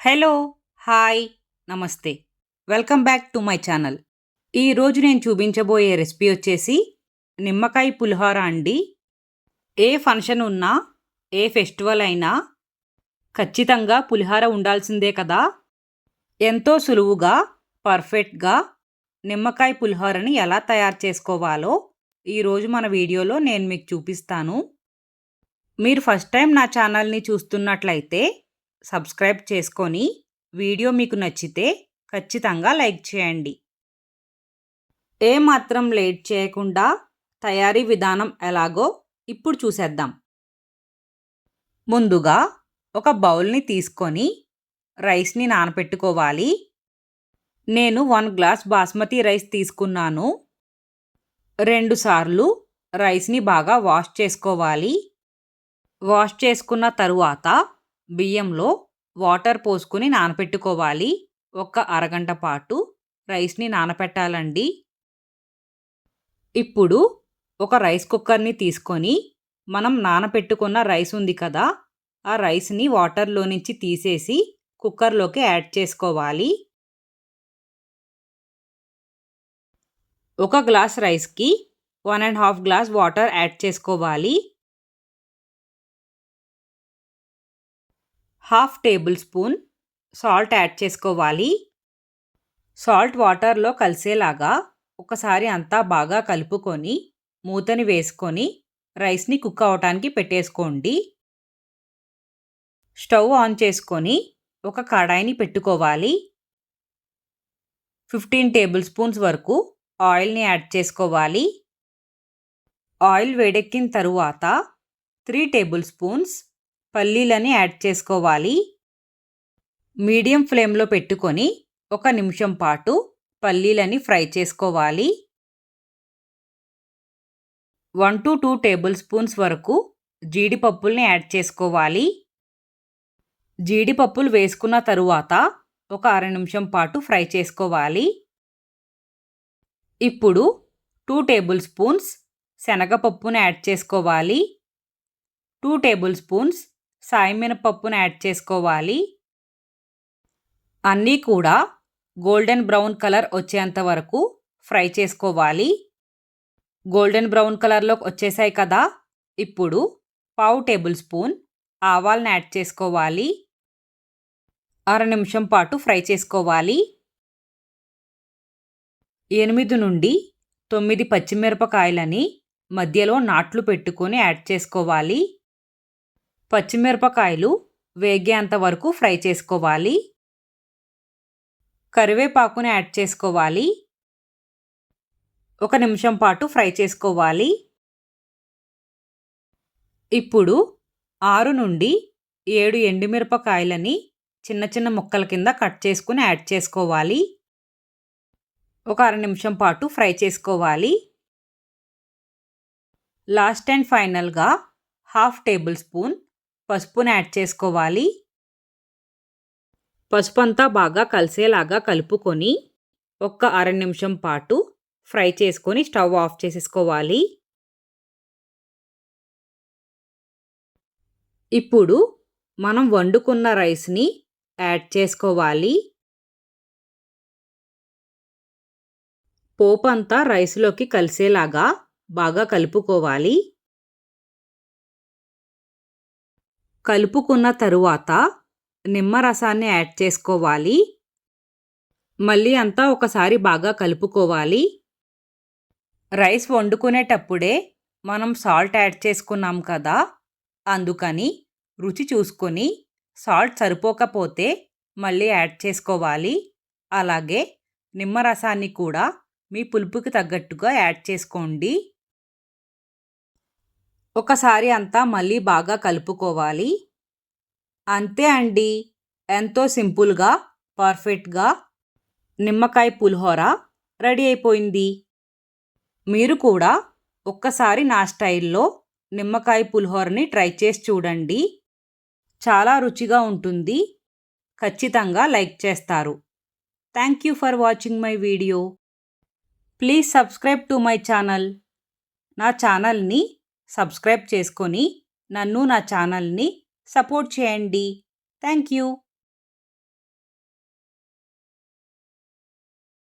Hello hi నమస్తే. Welcome back to my channel. ఈరోజు నేను చూపించబోయే రెసిపీ వచ్చేసి నిమ్మకాయ పులిహోర అండి. ఏ ఫంక్షన్ ఉన్నా ఏ ఫెస్టివల్ అయినా ఖచ్చితంగా పులిహోర ఉండాల్సిందే కదా. ఎంతో సులువుగా పర్ఫెక్ట్గా నిమ్మకాయ పులిహోరని ఎలా తయారు చేసుకోవాలో ఈరోజు మన వీడియోలో నేను మీకు చూపిస్తాను. మీరు ఫస్ట్ టైం నా ఛానల్ని చూస్తున్నట్లయితే సబ్స్క్రైబ్ చేసుకొని వీడియో మీకు నచ్చితే ఖచ్చితంగా లైక్ చేయండి. ఏ మాత్రం లేట్ చేయకుండా తయారీ విధానం ఎలాగో ఇప్పుడు చూసేద్దాం. ముందుగా ఒక బౌల్ని తీసుకొని రైస్ని నానపెట్టుకోవాలి. నేను వన్ గ్లాస్ బాస్మతి రైస్ తీసుకున్నాను. రెండుసార్లు రైస్ని బాగా వాష్ చేసుకోవాలి. వాష్ చేసుకున్న తరువాత బియ్యంలో వాటర్ పోసుకుని నానపెట్టుకోవాలి. ఒక అరగంట పాటు రైస్ని నానపెట్టాలండి. ఇప్పుడు ఒక రైస్ కుక్కర్ని తీసుకొని మనం నానపెట్టుకున్న రైస్ ఉంది కదా ఆ రైస్ని వాటర్లో నుంచి తీసేసి కుక్కర్లోకి యాడ్ చేసుకోవాలి. ఒక గ్లాస్ రైస్కి one and half glass water add చేసుకోవాలి. Half table spoon salt add చేసుకోవాలి. సాల్ట్ వాటర్లో కలిసేలాగా ఒకసారి అంతా బాగా కలుపుకొని మూతని వేసుకొని రైస్ని కుక్ అవటానికి పెట్టేసుకోండి. స్టవ్ ఆన్ చేసుకొని ఒక కడాయిని పెట్టుకోవాలి. ఫిఫ్టీన్ టేబుల్ స్పూన్స్ వరకు ఆయిల్ని యాడ్ చేసుకోవాలి. ఆయిల్ వేడెక్కిన తరువాత త్రీ టేబుల్ స్పూన్స్ పల్లీలని యాడ్ చేసుకోవాలి. మీడియం ఫ్లేమ్లో పెట్టుకొని ఒక నిమిషం పాటు పల్లీలని ఫ్రై చేసుకోవాలి. One to two table spoons వరకు జీడిపప్పుల్ని యాడ్ చేసుకోవాలి. జీడిపప్పులు వేసుకున్న తరువాత ఒక అర నిమిషం పాటు ఫ్రై చేసుకోవాలి. ఇప్పుడు టూ టేబుల్ స్పూన్స్ శనగపప్పును యాడ్ చేసుకోవాలి. టూ టేబుల్ స్పూన్స్ సాయమినపప్పును యాడ్ చేసుకోవాలి. అన్నీ కూడా గోల్డెన్ బ్రౌన్ కలర్ వచ్చేంత వరకు ఫ్రై చేసుకోవాలి. గోల్డెన్ బ్రౌన్ కలర్లోకి వచ్చేసాయి కదా ఇప్పుడు పావు టేబుల్ స్పూన్ ఆవాలను యాడ్ చేసుకోవాలి. అర నిమిషం పాటు ఫ్రై చేసుకోవాలి. ఎనిమిది నుండి తొమ్మిది పచ్చిమిరపకాయలని మధ్యలో నాట్లు పెట్టుకొని యాడ్ చేసుకోవాలి. పచ్చిమిరపకాయలు వేగేంత వరకు ఫ్రై చేసుకోవాలి. కరివేపాకుని యాడ్ చేసుకోవాలి. ఒక నిమిషం పాటు ఫ్రై చేసుకోవాలి. ఇప్పుడు ఆరు నుండి ఏడు ఎండుమిరపకాయలని చిన్న చిన్న ముక్కల కింద కట్ చేసుకుని యాడ్ చేసుకోవాలి. ఒక అర నిమిషం పాటు ఫ్రై చేసుకోవాలి. లాస్ట్ అండ్ ఫైనల్గా హాఫ్ టేబుల్ స్పూన్ పసుపుని యాడ్ చేసుకోవాలి. పసుపు అంతా బాగా కలిసేలాగా కలుపుకొని ఒక్క అర నిమిషం పాటు ఫ్రై చేసుకొని స్టవ్ ఆఫ్ చేసేసుకోవాలి. ఇప్పుడు మనం వండుకున్న రైస్ని యాడ్ చేసుకోవాలి. పోపు అంతా రైస్లోకి కలిసేలాగా బాగా కలుపుకోవాలి. కలుపుకున్న తరువాత నిమ్మరసాన్ని యాడ్ చేసుకోవాలి. మళ్ళీ అంతా ఒకసారి బాగా కలుపుకోవాలి. రైస్ వండుకునేటప్పుడే మనం సాల్ట్ యాడ్ చేసుకున్నాం కదా అందుకని రుచి చూసుకొని సాల్ట్ సరిపోకపోతే మళ్ళీ యాడ్ చేసుకోవాలి. అలాగే నిమ్మరసాన్ని కూడా మీ పులుపుకి తగ్గట్టుగా యాడ్ చేసుకోండి. ఒకసారి అంతా మళ్ళీ బాగా కలుపుకోవాలి. అంతే అండి. ఎంతో సింపుల్గా పర్ఫెక్ట్గా నిమ్మకాయ పులిహోర రెడీ అయిపోయింది. మీరు కూడా ఒక్కసారి నా స్టైల్లో నిమ్మకాయ పులిహోరని ట్రై చేసి చూడండి. చాలా రుచిగా ఉంటుంది. ఖచ్చితంగా లైక్ చేస్తారు. Thank you for watching my video. Please subscribe to my channel. నా ఛానల్ని సబ్స్క్రైబ్ చేసుకొని నన్ను నా ఛానల్ని సపోర్ట్ చేయండి. Thank you.